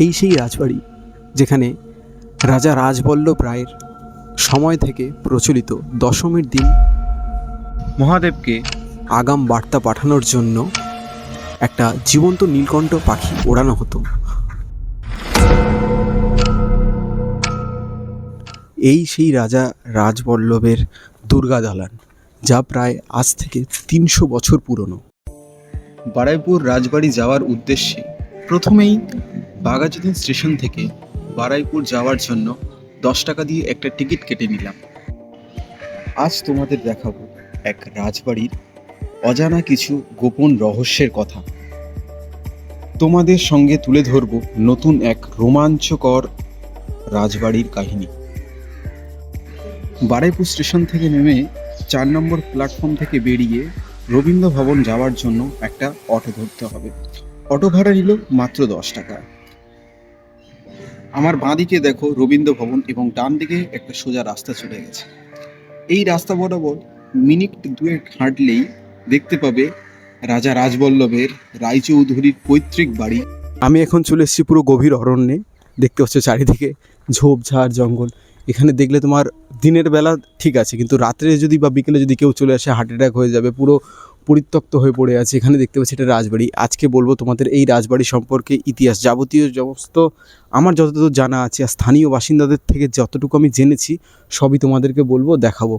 এই সেই রাজবাড়ি যেখানে রাজা রাজবল্লভ রায়ের সময় থেকে প্রচলিত দশমীর দিন মহাদেবকে আগাম বার্তা পাঠানোর জন্য একটা জীবন্ত নীলকণ্ঠ পাখি ওড়ানো হতো। এই সেই রাজা রাজবল্লভের দুর্গা দালান যা প্রায় আজ থেকে তিনশো বছর পুরনো। বারাইপুর রাজবাড়ি যাওয়ার উদ্দেশ্যে প্রথমেই বাঘাযতীন স্টেশন থেকে বারাইপুর যাওয়ার জন্য দশ টাকা দিয়ে একটা টিকিট কেটে নিলাম। আজ তোমাদের দেখাবো এক রাজবাড়ির অজানা কিছু গোপন রহস্যের কথা। তোমাদের সঙ্গে তুলে ধরব নতুন এক রোমাঞ্চকর রাজবাড়ির কাহিনী। বারাইপুর স্টেশন থেকে নেমে চার নম্বর প্ল্যাটফর্ম থেকে বেরিয়ে রবীন্দ্র ভবন যাওয়ার জন্য একটা অটো ধরতে হবে। অটো ভাড়া নিল মাত্র দশ টাকা। আমার বাঁদিকে দেখো রবীন্দ্র ভবন এবং ডান দিকে একটা সোজা রাস্তা চলে গেছে। এই রাস্তা বরাবর মিনিট দুয়েক হাঁটলেই দেখতে পাবে রাজা রাজবল্লভের রায়চৌধুরীর পৈতৃক বাড়ি। আমি এখন চলে এসেছি পুরো গভীর অরণ্যে। দেখতে পাচ্ছ চারিদিকে ঝোপঝাড় জঙ্গল। এখানে দেখলে তোমার দিনের বেলা ঠিক আছে, কিন্তু রাত্রে যদি বা বিকেলে যদি কেউ চলে আসে হার্ট অ্যাটাক হয়ে যাবে, পুরো পরিত্যক্ত হয়ে পড়ে আছে। এখানে দেখতে পাচ্ছি এটা রাজবাড়ি। আজকে বলব তোমাদের এই রাজবাড়ি সম্পর্কে ইতিহাস। যাবতীয় সমস্ত আমার যতদূর জানা আছে, আর স্থানীয় বাসিন্দাদের থেকে যতটুকু আমি জেনেছি, সবই তোমাদেরকে বলব, দেখাবো।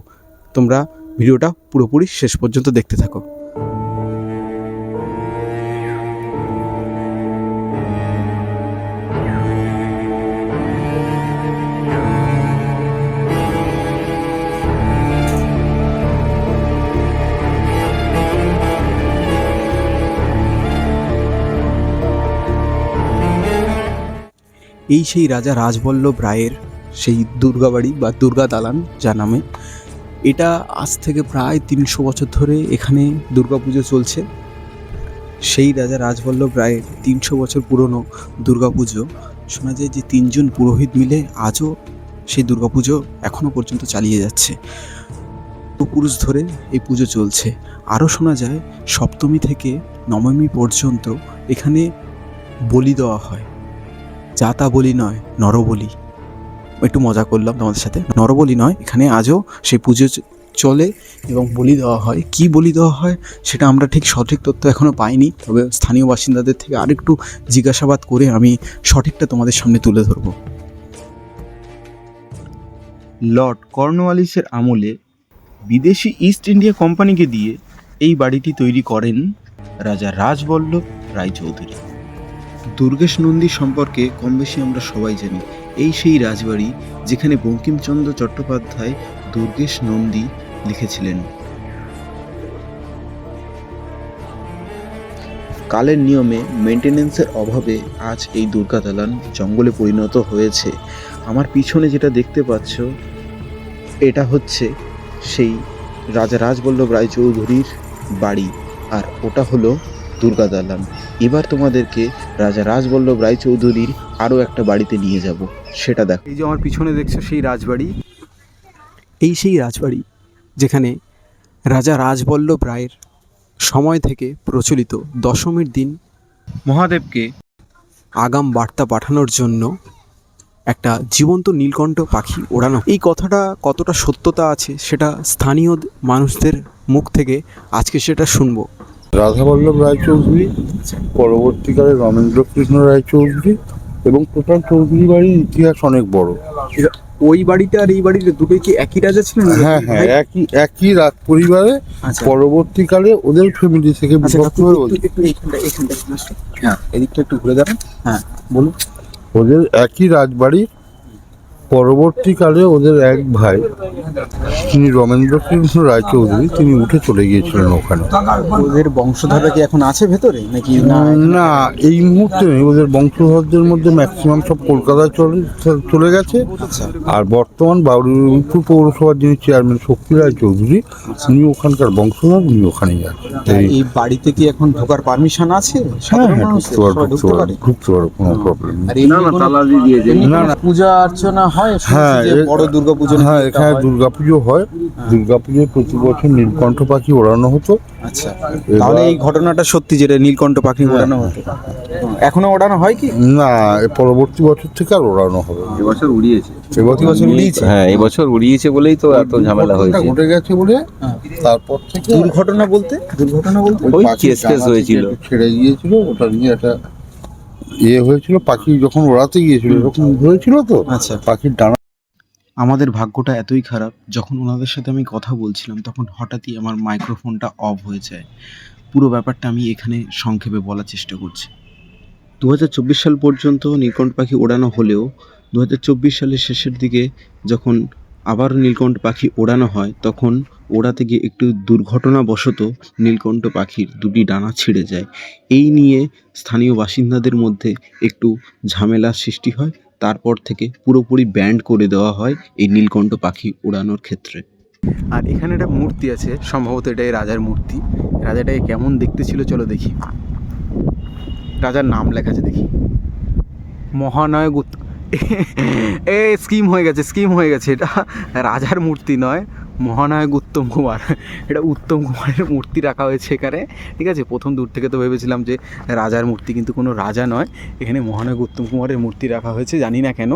তোমরা ভিডিওটা পুরোপুরি শেষ পর্যন্ত দেখতে থাকো। এই সেই রাজা রাজবল্লভ রায়ের সেই দুর্গাবাড়ি বা দুর্গা দালান যা নামে। এটা আজ থেকে প্রায় তিনশো বছর ধরে এখানে দুর্গাপুজো চলছে। সেই রাজা রাজবল্লভ রায়ের তিনশো বছর পুরনো দুর্গাপুজো, শোনা যায় যে তিনজন পুরোহিত মিলে আজও সেই দুর্গাপুজো এখনও পর্যন্ত চালিয়ে যাচ্ছে। পুরুষ ধরে এই পুজো চলছে। আরও শোনা যায় সপ্তমী থেকে নবমী পর্যন্ত এখানে বলি দেওয়া হয়। যা তা বলি নয়, নরবলি। একটু মজা করলাম তোমাদের সাথে। নরবলি নয়, এখানে আজও সেই পুজো চলে এবং বলি দেওয়া হয়। কি বলি দেওয়া হয় সেটা আমরা ঠিক সঠিক তথ্য এখনও পাইনি, তবে স্থানীয় বাসিন্দাদের থেকে আরেকটু জিজ্ঞাসাবাদ করে আমি সঠিকটা তোমাদের সামনে তুলে ধরবো। লর্ড কর্নওয়ালিসের আমলে বিদেশি ইস্ট ইন্ডিয়া কোম্পানিকে দিয়ে এই বাড়িটি তৈরি করেন রাজা রাজবল্লভ রায়চৌধুরী। দুর্গেশ নন্দী সম্পর্কে কম বেশি আমরা সবাই জানি। এই সেই রাজবাড়ি যেখানে বঙ্কিমচন্দ্র চট্টোপাধ্যায় দুর্গেশ নন্দী লিখেছিলেন। কালের নিয়মে মেনটেনেন্সের অভাবে আজ এই দুর্গা দালান জঙ্গলে পরিণত হয়েছে। আমার পিছনে যেটা দেখতে পাচ্ছ, এটা হচ্ছে সেই রাজা রাজবল্লভ রায়চৌধুরীর বাড়ি। আর ওটা হলো দুর্গা দালান। এবার তোমাদেরকে রাজা রাজবল্লভ রায়চৌধুরীর আরও একটা বাড়িতে নিয়ে যাব। সেটা দেখো। এই যে আমার পিছনে দেখছ সেই রাজবাড়ি। এই সেই রাজবাড়ি যেখানে রাজা রাজবল্লভ রায়ের সময় থেকে প্রচলিত দশমীর দিন মহাদেবকে আগাম বার্তা পাঠানোর জন্য একটা জীবন্ত নীলকণ্ঠ পাখি ওড়ানো। এই কথাটা কতটা সত্যতা আছে সেটা স্থানীয় মানুষদের মুখ থেকে আজকে সেটা শুনব। রাধাবল্লভ রায়চৌধুরী পরবর্তীকালে রমেন্দ্রকৃষ্ণ রায়চৌধুরী এবং টোটাল চৌধুরী বাড়ির ইতিহাস অনেক বড়। ওই বাড়িটা আর এই বাড়ির দুটোই কি একই রাজা ছিলেন? হ্যাঁ হ্যাঁ একই একই রাজ পরিবারে আচ্ছা। পরবর্তীকালে ওদের ফ্যামিলি থেকে আচ্ছা বিভক্ত হয়ে হ্যাঁ এদিকটা একটু ঘুরে দাঁড়ান হ্যাঁ বলুন। ওদের একই রাজবাড়ি পরবর্তীকালে ওদের এক ভাই তিনি রমেন্দ্রকৃষ্ণ রায়চৌধুরী তিনি উঠে চলে গিয়েছিলেন ওখানে। ওদের বংশধারা কি এখন আছে ভেতরে? নাকি না? না এই মুহূর্তে নেই। ওদের বংশধরদের মধ্যে ম্যাক্সিমাম সব কলকাতায় চলে চলে গেছে। আচ্ছা। আর বর্তমান বারুইপুর পৌরসভার যিনি চেয়ারম্যান শক্তি রায় চৌধুরী উনি ওখানকার বংশধর উনি ওখানেই আছেন। এই বাড়িতে কি এখন ঢোকার পারমিশন আছে? হ্যাঁ হ্যাঁ? ঢুকতে পারো। ঢুকতে পারো কোনো প্রবলেম না, না। পূজা অর্চনা হয় হয় হ্যাঁ, শুনেছি যে বড় দুর্গাপুজো হ্যাঁ এখানে দুর্গাপুজো হয়। দুর্গাপুজোয় প্রতি বছর নীলকণ্ঠ পাখি ওড়ানো হতো। আচ্ছা। তাহলে এই ঘটনাটা সত্যি যেটা নীলকণ্ঠ পাখি ওড়ানো হতো। এখনও ওড়ানো হয় কি? না পরবর্তী বছর থেকে আর ওড়ানো হবে। এবছর উড়িয়েছে। এবছর বছর উড়িয়েছে? হ্যাঁ এবছর উড়িয়েছে বলেই তো এত ঝামেলা হয়েছে। ঘটে গেছে বলে হ্যাঁ। তারপর থেকে দুর্ঘটনা বলতে? দুর্ঘটনা বলতে? ওই ওই কেস কেস হয়েছিল। ছেড়ে গিয়েছিল ওটা নিয়ে একটা ইয়ে হয়েছিল পাখি যখন ওড়াতে গিয়েছিল এরকম হয়েছিল তো? আচ্ছা। পাখির ডানা আমাদের ভাগ্যটা এতই খারাপ যখন ওনাদের সাথে আমি কথা বলছিলাম তখন হঠাৎই আমার মাইক্রোফোনটা অফ হয়ে যায়। পুরো ব্যাপারটা আমি এখানে সংক্ষেপে বলার চেষ্টা করছি। দু হাজার চব্বিশ সাল পর্যন্ত নীলকণ্ঠ পাখি ওড়ানো হলেও দু হাজার চব্বিশ সালের শেষের দিকে যখন আবার নীলকণ্ঠ পাখি ওড়ানো হয়, তখন ওড়াতে গিয়ে একটু দুর্ঘটনাবশত নীলকণ্ঠ পাখির দুটি ডানা ছিঁড়ে যায়। এই নিয়ে স্থানীয় বাসিন্দাদের মধ্যে একটু ঝামেলার সৃষ্টি হয়। তারপর থেকে পুরোপুরি ব্যান্ড করে দেওয়া হয় এই নীলকণ্ঠ পাখি ওড়ানোর ক্ষেত্রে। আর এখানে একটা মূর্তি আছে, সম্ভবত এটাই রাজার মূর্তি। রাজাটাকে কেমন দেখতে ছিল চলো দেখি। রাজার নাম লেখা আছে দেখি। মহানায়ক উত- এ স্কিম হয়ে গেছে স্কিম হয়ে গেছে। এটা রাজার মূর্তি নয়, মহানায়ক উত্তম কুমার। এটা উত্তম কুমারের মূর্তি রাখা হয়েছে এখানে, ঠিক আছে? প্রথম দূর থেকে তো ভেবেছিলাম যে রাজার মূর্তি, কিন্তু কোনো রাজা নয়। এখানে মহানায়ক উত্তম কুমারের মূর্তি রাখা হয়েছে, জানি না কেন।